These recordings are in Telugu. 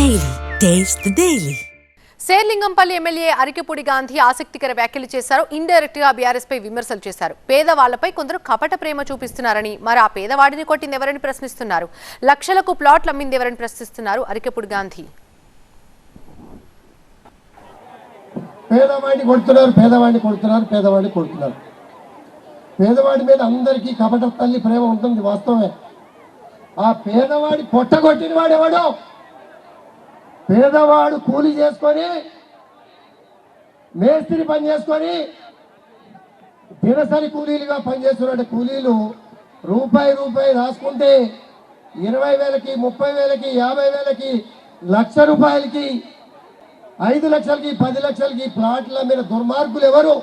Taste the Daily. Serilingampally MLA Arikepudi Gandhi ఆసక్తికర వ్యాఖ్యలు చేశారు. ఇండైరెక్ట్గా బీఆర్ఎస్ పై విమర్శలు చేశారు. పేదవాళ్ళపై కొందరు కపట ప్రేమ చూపిస్తున్నారని మరి ఆ పేదవాడిని కొట్టింది ఎవరని ప్రశ్నిస్తున్నారు. లక్షలకు ప్లాట్లు అమ్మింది ఎవరని ప్రశ్నిస్తున్నారు అరికెపూడి గాంధీ. పేదవాడిని కొడుతున్నారు పేదవాడిని కొడుతున్నారు పేదవాడిని కొడుతున్నారు. పేదవాడి మీద అందరికీ కపట తల్లి ప్రేమ ఉంటుంది వాస్తవమే. ఆ పేదవాడి పొట్టగొట్టిన వాడు ఎవడు? పేదవాడు కూలి చేసుకొని మేస్త్రి పని చేసుకొని దినసరి కూలీలుగా పనిచేస్తున్న కూలీలు రూపాయి రూపాయి రాసుకుంటే ఇరవై వేలకి ముప్పై వేలకి యాభై వేలకి లక్ష రూపాయలకి ఐదు లక్షలకి పది లక్షలకి ప్లాట్ల మీద దుర్మార్గులు ఎవరు?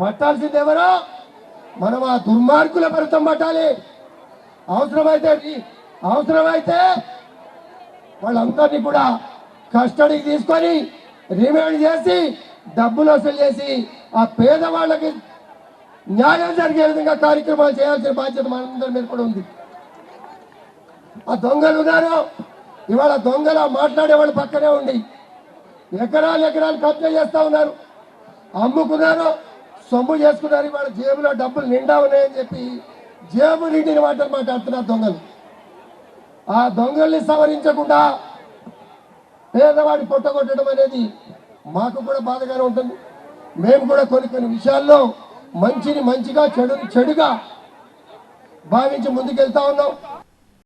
పట్టాల్సింది ఎవరు? మనం ఆ దుర్మార్గుల భరితం పట్టాలి. అవసరమైతే అవసరమైతే వాళ్ళందరినీ కూడా కస్టడీకి తీసుకొని రిమాండ్ చేసి డబ్బులు వసూలు చేసి ఆ పేదవాళ్ళకి న్యాయం జరిగే విధంగా కార్యక్రమాలు చేయాల్సిన బాధ్యత మనందరి మీద కూడా ఉంది. ఆ దొంగలు ఉన్నారు ఇవాళ దొంగల మాట్లాడే వాళ్ళు పక్కనే ఉండి ఎకరాలు ఎకరాలు కబ్జా చేస్తా ఉన్నారు. అమ్ముకున్నారు సొమ్ము చేసుకున్నారు ఇవాళ జేబులో డబ్బులు నిండా ఉన్నాయని చెప్పి జేబు నిండిన మాటలు మాట్లాడుతున్నారు దొంగలు. ఆ దొంగల్ని సవరించకుండా పేదవాడి పొట్టగొట్టడం అనేది మాకు కూడా బాధగానే ఉంటుంది. మేము కూడా కొన్ని కొన్ని విషయాల్లో మంచిని మంచిగా చెడు చెడుగా భావించి ముందుకెళ్తా ఉన్నాం.